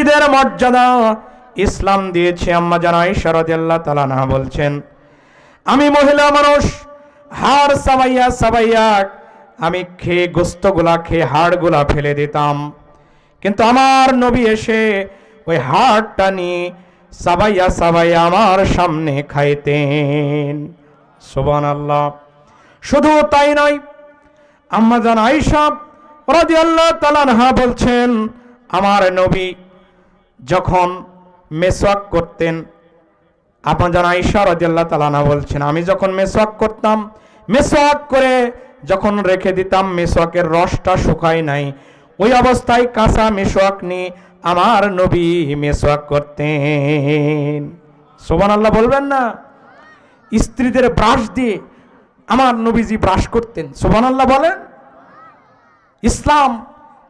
নারীদের মর্যাদা ইসলাম দিয়েছে আম্মা জানাই শরদাল্লাহ তালানা বলছেন, আমি মহিলা মানুষ, হাড় সাবাইয়া সাবাইয়া আমি খেয়ে গোস্তগুলা খেয়ে হাড়গুলা ফেলে দিতাম। কিন্তু আমার নবী এসে ওই হাড়টা নিয়ে সাবাইয়া সাবাইয়া আমার সামনে খাইতেন। সোবান আল্লাহ শুধু তাই নয়, আম্মা জান আইসা রাজি আল্লাহ তালানহা বলছেন, আমার নবী যখন মেসওয়াক করতেন আপনার জানা ঈশা রাজিয়াল্লাহ তালানা বলছেন, আমি যখন মেসওয়াক করতাম, মেসওয়াক করে যখন রেখে দিতাম, মেসওয়াকের রসটা শুকায় নাই। ওই অবস্থায় কাঁচা মেসওয়াক নিয়ে আমার নবী মেসওয়াক করতেন। সোবান আল্লাহ বলবেন না। স্ত্রীদের ব্রাশ দিয়ে আমার নবীজি ব্রাশ করতেন। সোবান আল্লাহ বলেন। ইসলাম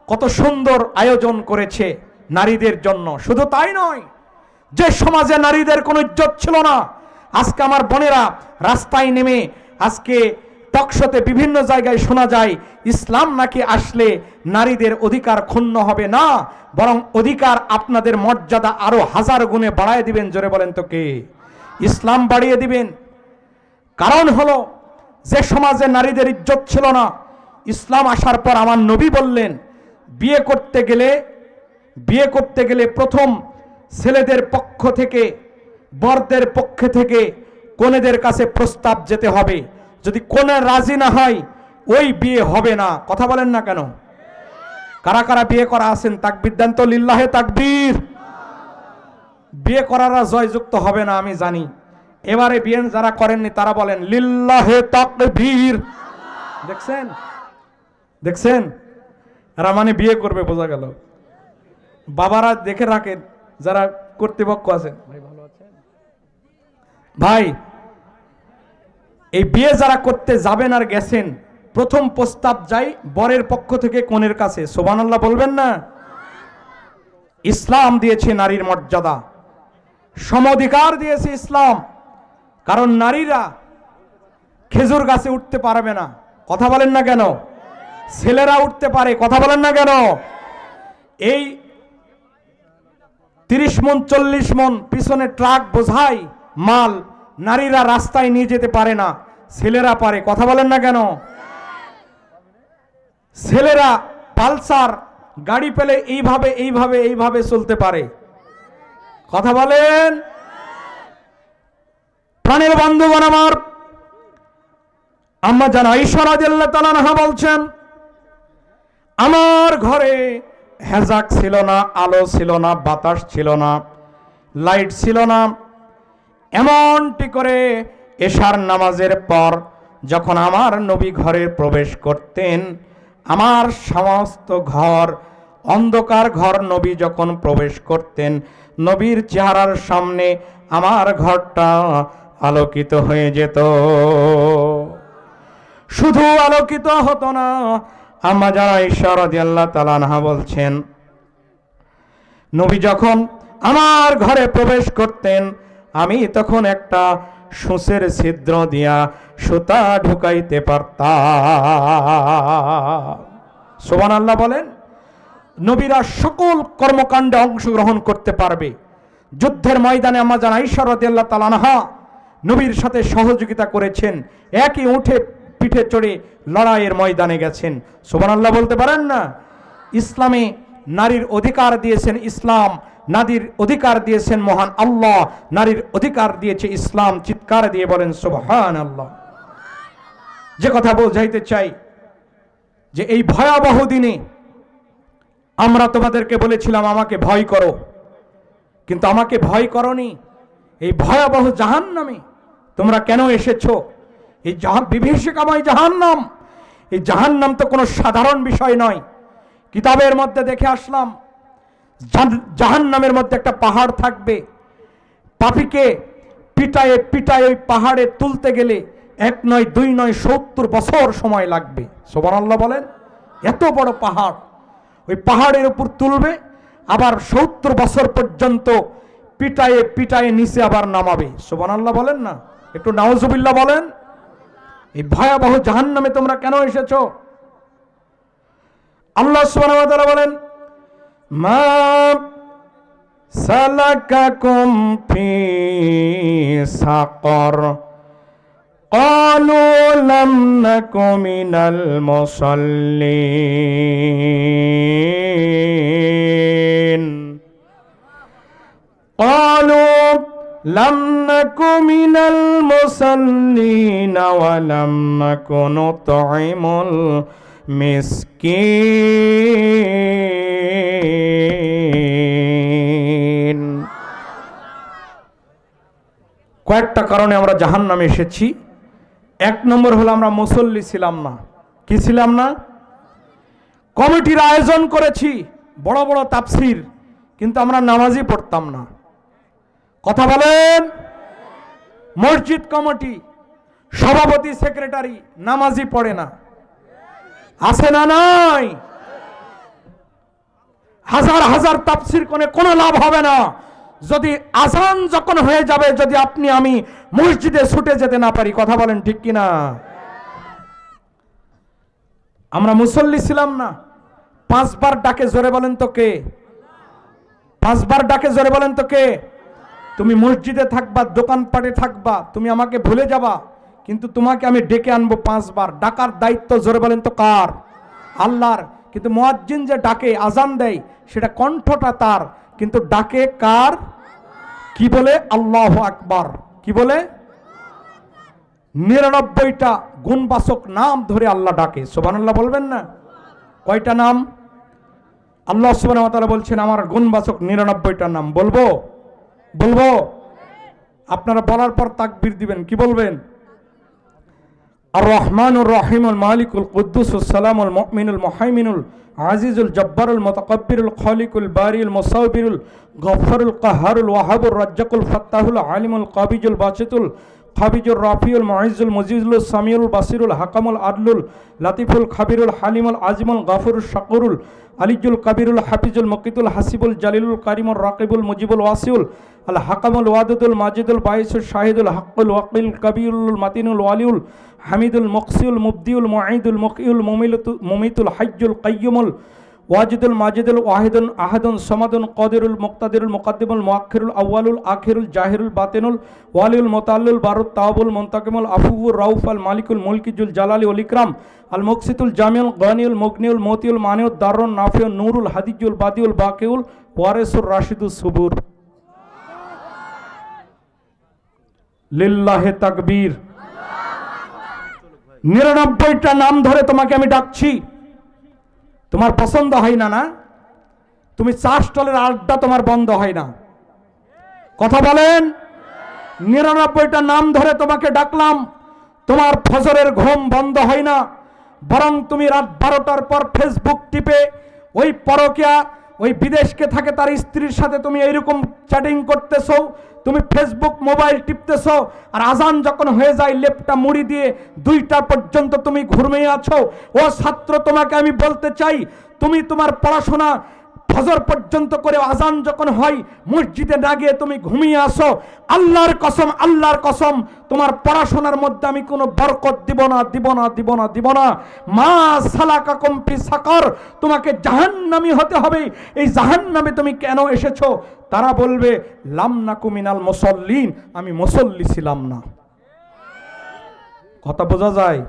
কত সুন্দর আয়োজন করেছে। নারীদের জন্য। শুধু তাই নয়, যে সমাজে নারীদের কোনো ইজ্জত ছিল না, আজকে আমার বোনেরা রাস্তায় নেমে আজকে টকশোতে বিভিন্ন জায়গায় শোনা যায়, ইসলাম নাকি আসলে নারীদের অধিকার ক্ষুণ্ণ হবে না, বরং অধিকার আপনাদের মর্যাদা আরও হাজার গুণে বাড়ায় দিবেন। জোরে বলেন তো কে? ইসলাম বাড়িয়ে দিবেন। কারণ হলো, যে সমাজে নারীদের ইজ্জত ছিল না, ইসলাম আসার পর আমার নবী বললেন, বিয়ে করতে গেলে বিয়ে করতে গেলে প্রথম ছেলেদের পক্ষ থেকে, বরদের পক্ষ থেকে কনেদের কাছে প্রস্তাব যেতে হবে। যদি কোনে রাজি না হয়, ওই বিয়ে হবে না। কথা বলেন না কেন? কারা কারা বিয়ে করা আছেন? তাকবির দেন তো লিল্লাহে তাকবীর। বিয়ে করারা জয়যুক্ত হবে না, আমি জানি। এবারে বিয়ে যারা করেননি, তারা বলেন, লিল্লাহে তাকবীর। দেখছেন? দেখছেন? এরা মানে বিয়ে করবে, বোঝা গেল। বাবারা দেখে রাখেন যারা কর্তৃপক্ষ আছেন। ভাই, এই বিয়ে যারা করতে যাবেন আর গেছেন, প্রথম প্রস্তাব যাই বরের পক্ষ থেকে কনের কাছে। সোবানাল্লাহ বলবেন না? ইসলাম দিয়েছে নারীর মর্যাদা। সমধিকার দিয়েছে ইসলাম। কারণ নারীরা খেজুর গাছে উঠতে পারবে না। কথা বলেন না কেন? ছেলেরা উঠতে পারে, কথা বলেন না কেন? এই তিরিশ মন, চল্লিশ মন পিছনে ট্রাক, বোঝাই, মাল। নারীরা রাস্তায় নিয়ে যেতে পারে না। ছেলেরা পারে। কথা বলেন না কেন? ছেলেরা পালসার, গাড়ি পেলে এইভাবে এইভাবে এইভাবে চলতে পারে। কথা বলেন? প্রাণের বন্ধুগণ আমার, আম্মা জান ঈশ্বরা তালানহা বলছেন, আমার ঘরে হেজাক ছিল না, আলো ছিল না, বাতাস ছিল না, লাইট ছিল না। এমনটি করে এশার নামাজের পর যখন আমার নবী ঘরে প্রবেশ করতেন, আমার সমস্ত ঘর, অন্ধকার ঘর নবী যখন প্রবেশ করতেন, নবীর চেহারার সামনে আমার ঘরটা আলোকিত হয়ে যেত। শুধু আলোকিত হতো না আম্মা যারা ঈশ্বর আল্লাহ তালানহা বলছেন, নবী যখন আমার ঘরে প্রবেশ করতেন, আমি তখন একটা সুসের ছিদ্র দিয়া সুতা ঢুকাইতে পারতাম। সোবান আল্লাহ বলেন, নবীরা সকল কর্মকাণ্ডে অংশগ্রহণ করতে পারবে। যুদ্ধের ময়দানে আমার জানা ঈশ্বর আল্লাহ তালানহা নবীর সাথে সহযোগিতা করেছেন, একই উঠে পিঠে চড়ে লড়াইয়ের ময়দানে গেছেন। সোবান আল্লাহ বলতে পারেন না? ইসলামে নারীর অধিকার দিয়েছেন ইসলাম, নারীর অধিকার দিয়েছেন মহান আল্লাহ, নারীর অধিকার দিয়েছে ইসলাম, চিৎকার দিয়ে বলেন সুবহান আল্লাহ যে কথা বোঝাইতে চাই, যে এই ভয়াবহ দিনে আমরা তোমাদেরকে বলেছিলাম, আমাকে ভয় করো। কিন্তু আমাকে ভয় করনি। এই ভয়াবহ জাহান নামে তোমরা কেন এসেছ? এই জাহান, বিভীষিকাময় জাহান্নাম। এই জাহান্নাম তো কোনো সাধারণ বিষয় নয়। কিতাবের মধ্যে দেখে আসলাম জাহান্নামের মধ্যে একটা পাহাড় থাকবে। পাপিকে পিটায়ে পিটায়ে ওই পাহাড়ে তুলতে গেলে এক নয়, দুই নয়, সত্তর বছর সময় লাগবে। সোবান আল্লাহ বলেন, এত বড় পাহাড়। ওই পাহাড়ের উপর তুলবে, আবার সত্তর বছর পর্যন্ত পিটায়ে পিটায়ে নিচে আবার নামাবে। সোবান আল্লাহ বলেন না? একটু নাওজবিল্লা বলেন এই ভয়াবহ জাহান নামে তোমরা কেন এসেছ আল্লাহ সুবহানাহু ওয়া তাআলা বলেন মা سلككم في سقر قالوا لم نك من المصلين لم نك من المصلين ولم نك نطعم المسكين কয়েকটা কারণে আমরা জাহান নামে এসেছি এক নম্বর হলো আমরা মুসল্লি ছিলাম না কি ছিলাম না কমিটির আয়োজন করেছি বড় বড় তাপসির কিন্তু আমরা নামাজই পড়তাম না কথা বলেন। মসজিদ কমিটি, সভাপতি, সেক্রেটারি, নামাজই পড়ে না। আছে না নাই? হাজার হাজার তাফসির কোনে কোনো লাভ হবে না। যদি আজান যখন হয়ে যাবে, যদি আপনি, আমি মসজিদে ছুটে যেতে না পারি, কথা বলেন ঠিক কিনা? আমরা মুসল্লি ছিলাম না। পাঁচবার ডাকে জোরে বলেন তো কে? পাঁচবার ডাকে জোরে বলেন তো কে? তুমি মসজিদে থাকবা, দোকানপাটে থাকবা, তুমি আমাকে ভুলে যাবা, কিন্তু তোমাকে আমি ডেকে আনব পাঁচবার। ডাকার দায়িত্ব জোরে বলেন তো কার? আল্লাহর। কিন্তু মোয়াজ্জিন যে ডাকে, আজান দেয়, সেটা কণ্ঠটা তার। কিন্তু ডাকে কার? কি বলে? আল্লাহ আকবার। কি বলে? নিরানব্বইটা গুণবাচক নাম ধরে আল্লাহ ডাকে। সোবান আল্লাহ বলবেন না? কয়টা নাম? আল্লাহ সুবাহ বলছেন, আমার গুণবাচক নিরানব্বইটা নাম। বলব? বলব? আপনারা বলার পর তাকবির দিবেন। কি বলবেন? আর রহমানুর রহিমুল মালিকুল কুদ্দুসুল সালামুল মকমিনুল মহাইমিনুল আজিজুল জব্বারুল মতকব্বিরুল খলিকুল বারিউল মোসাউবিরুল গফরুল কাহারুল ওয়াহাবুর রাজ্জাকুল ফাত্তাহুল আলিমুল কাবিজুল বাসিতুল খাবিজুর রাফিউল মুইজুল মুজিজুল, সামিউল, বাসিরুল, হাকামুল, আদলুল, লাতিফুল, খাবিরুল, হালিমুল, আজিমুল, গাফুরুল, শাকুরুল, আলিজুল, কাবিরুল, হাফিজুল, মকিতুল, হাসিবুল, জালিলুল কারিমুল রাকিবুল, মুজিবুল, ওয়াসিউল, আল হাকামুল, ওয়াদুদুল, মাজিদুল, বাইসুল, শাহিদুল, হাক্কুল, ওয়াকিল, কবিরুল, মাতিনুল, ওয়ালিউল, হামিদুল, মকসিউল, মুবদিউল, মুঈদুল, মুকিউল, মুমিলতু, মুমিতুল হাজ্জুল কাইয়ুমুল ওয়াজিদুল মাজিদুল ওয়াহিদুল আহাদুন সমাদুন কদিরুল মুক্তাদিরুল মুকাদ্দিমুল মুআখিরুল আউয়ালুল আখিরুল জাহিরুল বাতিনুল ওয়ালিউল মুতাল্লুল বারুদ তাওয়াবুল মুনতাকিমুল আফুবুর রাউফ আল মালিকুল মুলকিজুল জালালি ওয়াল ইকরাম আল মুকসিতুল জামিউল গানিউল মুগনিউল মতিউল মানিউল দারুণ নাফিউল নুরুল হাদিজুল বাদিউল বাকিউল ওয়ারেসুর রাশিদুল সুবুর। লিল্লাহে তাকবীর। নিরানব্বইটা নাম ধরে তোমাকে আমি ডাকছি। তোমার পছন্দ হয় না না? তুমি চা স্টলের আড্ডা তোমার বন্ধ হয় না। কথা বলেন? নিরানব্বইটা নাম ধরে তোমাকে ডাকলাম, তোমার ফজরের ঘুম বন্ধ হয় না, বরং তুমি রাত বারোটার পর ফেসবুক টিপে ওই পরকিয়া ওই বিদেশকে থাকে তার স্ত্রীর সাথে তুমি এইরকম চ্যাটিং করতেছো, তুমি ফেসবুক মোবাইল টিপতেছো, আর আজান যখন হয়ে যায়, লেপটা মুড়ি দিয়ে দুইটা পর্যন্ত তুমি ঘুরমেই আছো। ও ছাত্র, তোমাকে আমি বলতে চাই, তুমি তোমার পড়াশোনা ফজর পর্যন্ত করে আজান যখন হয় মসজিদে না গিয়ে তুমি ঘুমিয়ে আসো। আল্লাহর কসম আল্লাহর কসম, তোমার পড়াশোনার মধ্যে আমি কোনো বরকত দিব না দিব না দিব না দিব না। মা সালাকা কম্পি সাকর, তোমাকে জাহান্নামি হতে হবে। এই জাহান্নামে তুমি কেন এসেছ? তারা বলবে লামনা কুমিনাল মুসল্লিন, আমি মুসল্লি ছিলাম না। কথা বোঝা যায়?